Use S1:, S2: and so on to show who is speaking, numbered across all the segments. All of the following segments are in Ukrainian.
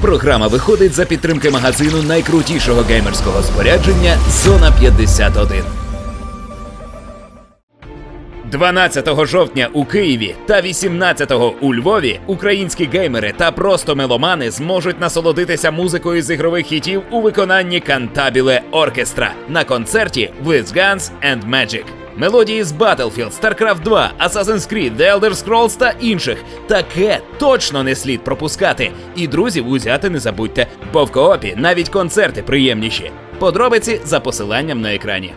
S1: Програма виходить за підтримки магазину найкрутішого геймерського спорядження Зона 51. 12 жовтня у Києві та 18 у Львові українські геймери та просто меломани зможуть насолодитися музикою з ігрових хітів у виконанні Cantabile Orchestra на концерті With Guns and Magic. Мелодії з Battlefield, StarCraft 2, Assassin's Creed, The Elder Scrolls та інших. Таке точно не слід пропускати. І друзів узяти не забудьте, бо в коопі навіть концерти приємніші. Подробиці за посиланням на екрані.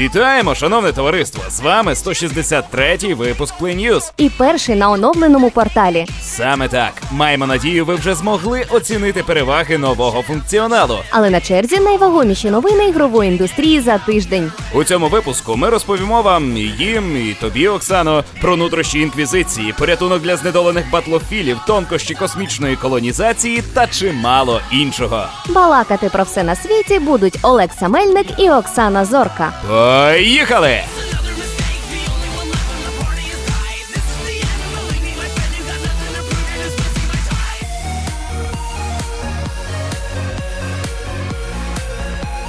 S1: Вітаємо, шановне товариство! З вами 163-й випуск Play News.
S2: І перший на оновленому порталі.
S1: Саме так. Маємо надію, ви вже змогли оцінити переваги нового функціоналу.
S2: Але на черзі найвагоміші новини ігрової індустрії за тиждень.
S1: У цьому випуску ми розповімо вам і їм, і тобі, Оксано, про нутрощі інквізиції, порятунок для знедолених батлофілів, тонкощі космічної колонізації та чимало іншого.
S2: Балакати про все на світі будуть Олекса Мельник і Оксана Зорка.
S1: Поїхали!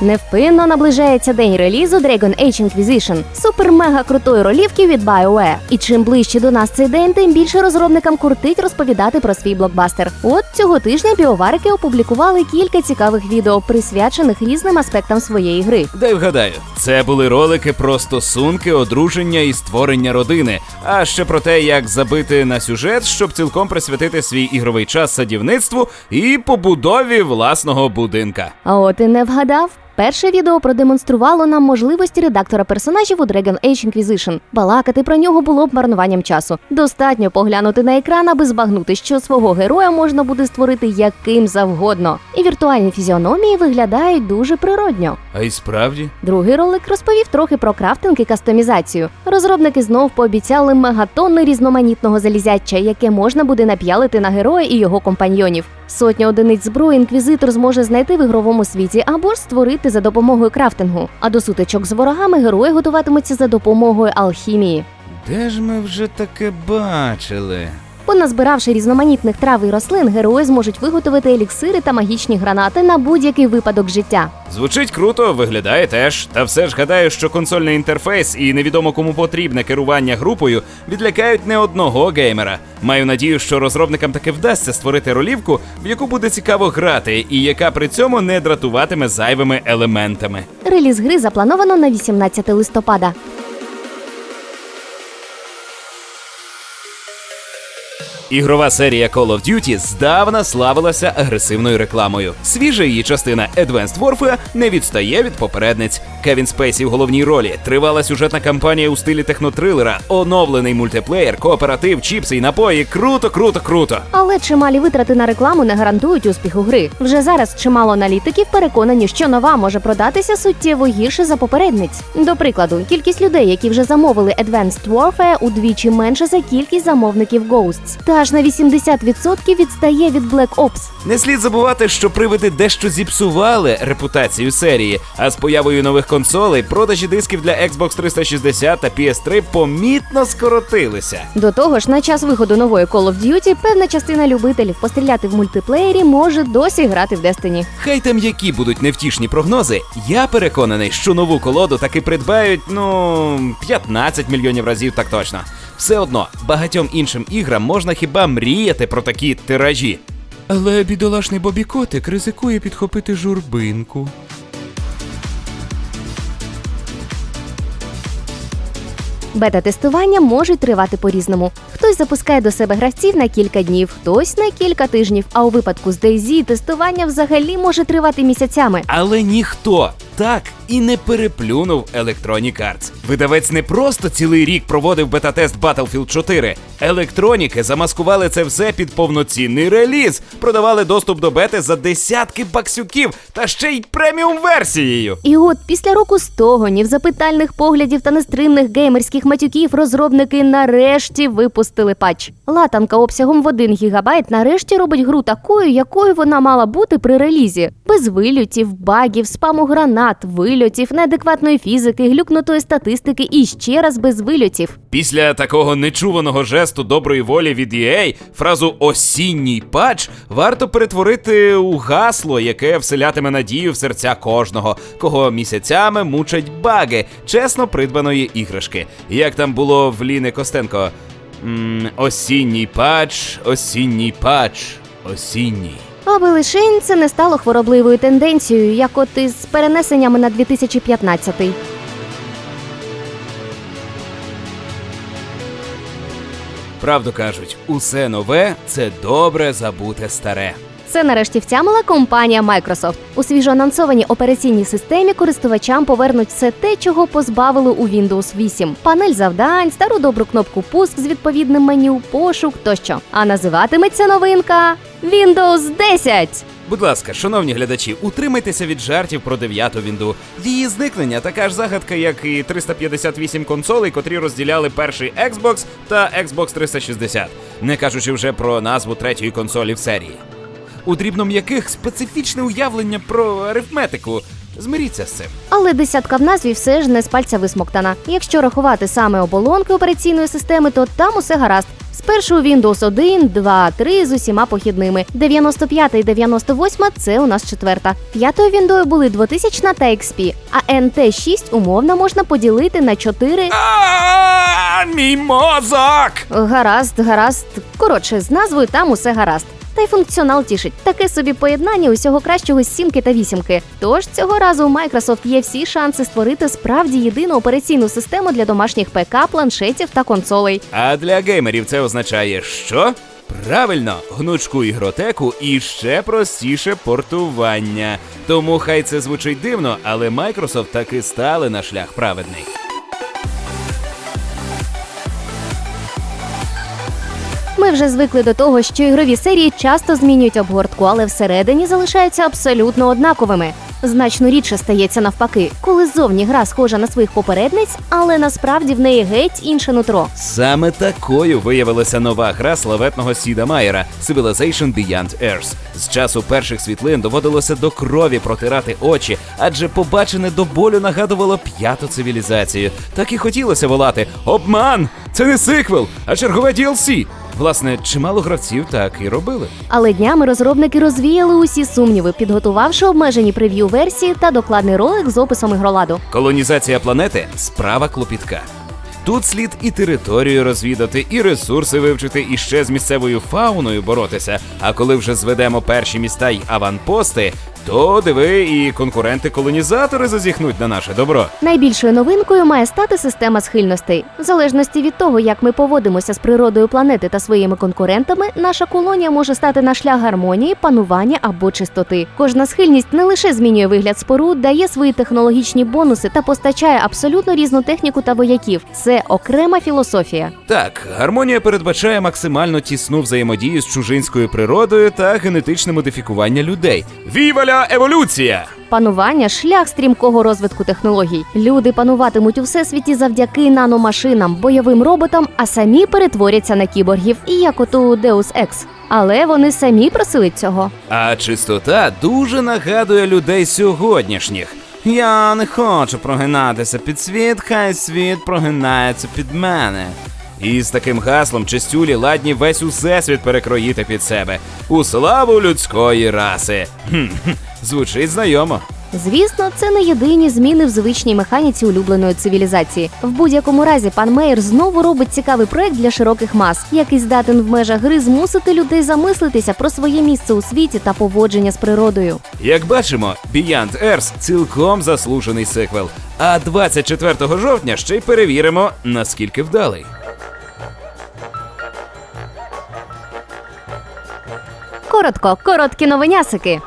S2: Невпинно наближається день релізу Dragon Age Inquisition, супер-мега крутої ролівки від BioWare. І чим ближче до нас цей день, тим більше розробникам куртить розповідати про свій блокбастер. От цього тижня біоварики опублікували кілька цікавих відео, присвячених різним аспектам своєї гри.
S1: Дай вгадаю, це були ролики про стосунки, одруження і створення родини, а ще про те, як забити на сюжет, щоб цілком присвятити свій ігровий час садівництву і побудові власного будинка.
S2: А от і не вгадав. Перше відео продемонструвало нам можливості редактора персонажів у Dragon Age Inquisition. Балакати про нього було б марнуванням часу. Достатньо поглянути на екран, аби збагнути, що свого героя можна буде створити яким завгодно. І віртуальні фізіономії виглядають дуже природньо.
S1: А й справді.
S2: Другий ролик розповів трохи про крафтинг і кастомізацію. Розробники знов пообіцяли мегатонни різноманітного залізяча, яке можна буде нап'ялити на героя і його компаньйонів. Сотня одиниць зброї інквізитор зможе знайти в ігровому світі або ж створити за допомогою крафтингу. А до сутичок з ворогами герої готуватимуться за допомогою алхімії.
S1: Де ж ми вже таке бачили?
S2: Поназбиравши різноманітних трав і рослин, герої зможуть виготовити еліксири та магічні гранати на будь-який випадок життя.
S1: Звучить круто, виглядає теж. Та все ж гадаю, що консольний інтерфейс і невідомо кому потрібне керування групою відлякають не одного геймера. Маю надію, що розробникам таки вдасться створити ролівку, в яку буде цікаво грати, і яка при цьому не дратуватиме зайвими елементами.
S2: Реліз гри заплановано на 18 листопада.
S1: Ігрова серія Call of Duty здавна славилася агресивною рекламою. Свіжа її частина Advanced Warfare не відстає від попередниць. Кевін Спейсі в головній ролі, тривала сюжетна кампанія у стилі технотрилера, оновлений мультиплеєр, кооператив, чіпси і напої. Круто, круто, круто.
S2: Але чималі витрати на рекламу не гарантують успіху гри. Вже зараз чимало аналітиків переконані, що нова може продатися суттєво гірше за попередниць. До прикладу, кількість людей, які вже замовили Advanced Warfare, удвічі менше за кількість замовників Ghosts. Та аж на 80% відстає від Black Ops.
S1: Не слід забувати, що привиди дещо зіпсували репутацію серії, а з появою нових консолей продажі дисків для Xbox 360 та PS3 помітно скоротилися.
S2: До того ж, на час виходу нової Call of Duty певна частина любителів постріляти в мультиплеєрі може досі грати в Destiny.
S1: Хай там які будуть невтішні прогнози, я переконаний, що нову колоду таки придбають, ну, 15 мільйонів разів так точно. Все одно, багатьом іншим іграм можна хіба мріяти про такі тиражі. Але бідолашний Бобі Котик ризикує підхопити журбинку.
S2: Бета-тестування можуть тривати по-різному. Хтось запускає до себе гравців на кілька днів, хтось на кілька тижнів. А у випадку з DayZ тестування взагалі може тривати місяцями.
S1: Але ніхто, так і не переплюнув Electronic Arts. Видавець не просто цілий рік проводив бета-тест Battlefield 4. Електроніки замаскували це все під повноцінний реліз, продавали доступ до бети за десятки баксюків та ще й преміум версією.
S2: І от після року стогонів, запитальних поглядів та нестримних геймерських матюків розробники нарешті випустили патч. Латанка обсягом в 1 гігабайт нарешті робить гру такою, якою вона мала бути при релізі. Без вильотів, багів, спаму гранат, вильотів, неадекватної фізики, глюкнутої статистики і ще раз без вильотів.
S1: Після такого нечуваного жесту доброї волі від EA фразу осінній патч варто перетворити у гасло, яке вселятиме надію в серця кожного, кого місяцями мучать баги чесно придбаної іграшки. Як там було в Ліни Костенко? м осінній патч, осінній патч, осінній.
S2: Аби лишень це не стало хворобливою тенденцією, як от із перенесеннями на 2015.
S1: Правду кажуть, усе нове це добре забуте старе.
S2: Це нарешті втямила компанія Microsoft. У свіжоанонсованій операційній системі користувачам повернуть все те, чого позбавили у Windows 8. Панель завдань, стару добру кнопку пуск з відповідним меню, пошук тощо. А називатиметься новинка Windows 10.
S1: Будь ласка, шановні глядачі, утримайтеся від жартів про дев'яту вінду. Її зникнення така ж загадка, як і 358 консолей, котрі розділяли перший Xbox та Xbox 360, не кажучи вже про назву третьої консолі в серії. У дрібном'яких специфічне уявлення про арифметику. Змиріться з цим.
S2: Але десятка в назві все ж не з пальця висмоктана. Якщо рахувати саме оболонки операційної системи, то там усе гаразд. Спершу Windows 1, 2, 3 з усіма похідними. 95 і 98 – це у нас четверта. П'ятою віндою були 2000 та XP, а NT6 умовно можна поділити на 4.
S1: Мій мозок!
S2: Гаразд, гаразд. Коротше, з назвою там усе гаразд. Та й функціонал тішить. Таке собі поєднання усього кращого з сімки та вісімки. Тож цього разу у Microsoft є всі шанси створити справді єдину операційну систему для домашніх ПК, планшетів та консолей.
S1: А для геймерів це означає що? Правильно, гнучку ігротеку і ще простіше портування. Тому хай це звучить дивно, але Microsoft таки стали на шлях праведний.
S2: Ми вже звикли до того, що ігрові серії часто змінюють обгортку, але всередині залишаються абсолютно однаковими. Значно рідше стається навпаки, коли зовні гра схожа на своїх попередниць, але насправді в неї геть інше нутро.
S1: Саме такою виявилася нова гра славетного Сіда Майера Civilization Beyond Earth. З часу перших світлин доводилося до крові протирати очі, адже побачене до болю нагадувало п'яту цивілізацію. Так і хотілося волати: Обман! Це не сиквел, а чергове DLC! Власне, чимало гравців так і робили.
S2: Але днями розробники розвіяли усі сумніви, підготувавши обмежені прев'ю версії та докладний ролик з описом ігроладу.
S1: Колонізація планети справа клопітка. Тут слід і територію розвідати, і ресурси вивчити, і ще з місцевою фауною боротися. А коли вже зведемо перші міста й аванпости, то диви, і конкуренти-колонізатори зазіхнуть на наше добро.
S2: Найбільшою новинкою має стати система схильностей. В залежності від того, як ми поводимося з природою планети та своїми конкурентами, наша колонія може стати на шлях гармонії, панування або чистоти. Кожна схильність не лише змінює вигляд споруд, дає свої технологічні бонуси та постачає абсолютно різну техніку та вояків. Це окрема філософія.
S1: Так, гармонія передбачає максимально тісну взаємодію з чужинською природою та генетичне модифікування людей. Віваля еволюція!
S2: Панування шлях стрімкого розвитку технологій. Люди пануватимуть у всесвіті завдяки наномашинам, бойовим роботам, а самі перетворяться на кіборгів, і як от у Deus Ex. Але вони самі просили цього.
S1: А чистота дуже нагадує людей сьогоднішніх. Я не хочу прогинатися під світ, хай світ прогинається під мене. І з таким гаслом чистюлі ладні весь усесвіт перекроїти під себе. У славу людської раси. Хм-хм, звучить знайомо.
S2: Звісно, це не єдині зміни в звичній механіці улюбленої цивілізації. В будь-якому разі, пан Мейер знову робить цікавий проект для широких мас, який здатен в межах гри змусити людей замислитися про своє місце у світі та поводження з природою.
S1: Як бачимо, Beyond Earth цілком заслужений сиквел. А 24 жовтня ще й перевіримо, наскільки вдалий.
S2: Коротко, короткі новинясики.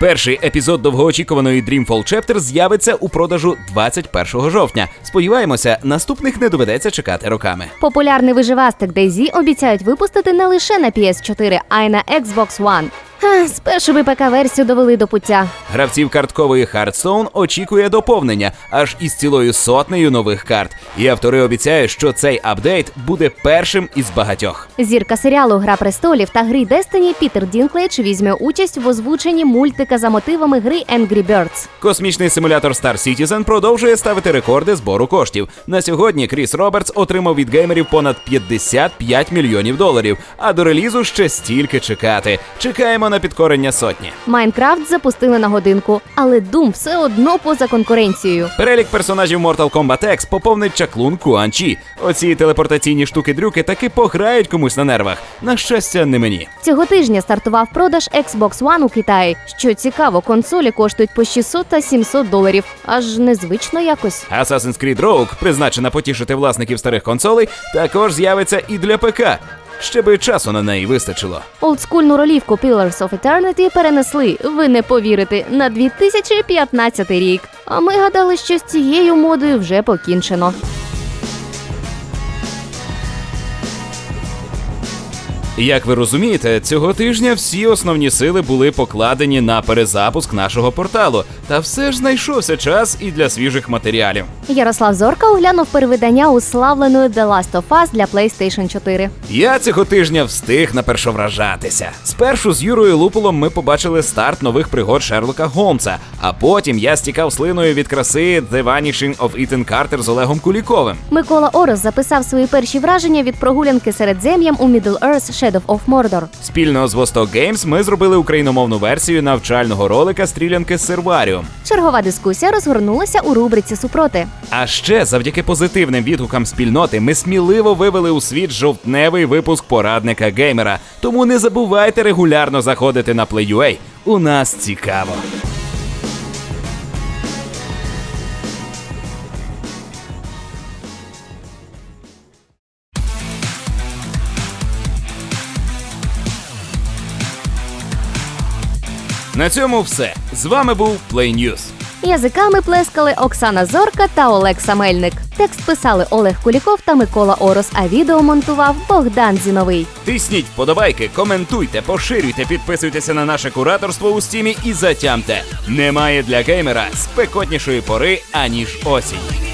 S1: Перший епізод довгоочікуваної Dreamfall Chapter з'явиться у продажу 21 жовтня. Сподіваємося, наступних не доведеться чекати роками.
S2: Популярний виживастик DayZ обіцяють випустити не лише на PS4, а й на Xbox One. Спершу би ПК-версію довели до пуття.
S1: Гравців карткової Hearthstone очікує доповнення аж із цілою сотнею нових карт. І автори обіцяють, що цей апдейт буде першим із багатьох.
S2: Зірка серіалу Гра престолів та гри Destiny Пітер Дінклейдж візьме участь в озвученні мультика за мотивами гри Angry Birds.
S1: Космічний симулятор Star Citizen продовжує ставити рекорди збору коштів. На сьогодні Кріс Робертс отримав від геймерів понад 55 мільйонів доларів. А до релізу ще стільки чекати. Чекаємо на підкорення сотні.
S2: Майнкрафт запустили на годинку, але Doom все одно поза конкуренцією.
S1: Перелік персонажів Mortal Kombat X поповнить чаклун Куан Чі. Оці телепортаційні штуки-дрюки таки пограють комусь на нервах. На щастя, не мені.
S2: Цього тижня стартував продаж Xbox One у Китаї. Що цікаво, консолі коштують по 600 та 700 доларів. Аж незвично якось.
S1: Assassin's Creed Rogue, призначена потішити власників старих консолей, також з'явиться і для ПК. Ще би часу на неї вистачило.
S2: Олдскульну ролівку Pillars of Eternity перенесли, ви не повірите, на 2015 рік. А ми гадали, що з цією модою вже покінчено.
S1: Як ви розумієте, цього тижня всі основні сили були покладені на перезапуск нашого порталу, та все ж знайшовся час і для свіжих матеріалів.
S2: Ярослав Зорка оглянув перевидання уславленої The Last of Us для PlayStation 4.
S1: Я цього тижня встиг напершовражатися. Спершу з Юрою Лупулом ми побачили старт нових пригод Шерлока Голмса, а потім я стікав слиною від краси The Vanishing of Ethan Carter з Олегом Куліковим.
S2: Микола Орос записав свої перші враження від прогулянки серед зем'ям у Middle-earth Shadow of Mordor.
S1: Спільно з Vostok Games ми зробили україномовну версію навчального ролика стрілянки з серваріум.
S2: Чергова дискусія розгорнулася у рубриці Супроти.
S1: А ще завдяки позитивним відгукам спільноти ми сміливо вивели у світ жовтневий випуск порадника геймера. Тому не забувайте регулярно заходити на Play.ua. У нас цікаво. На цьому все. З вами був Play News.
S2: Язиками плескали Оксана Зорка та Олег Самельник. Текст писали Олег Куліков та Микола Орос, а відео монтував Богдан Зіновий.
S1: Тисніть вподобайки, коментуйте, поширюйте, підписуйтеся на наше кураторство у стімі і затямте. Немає для геймера спекотнішої пори, аніж осінь.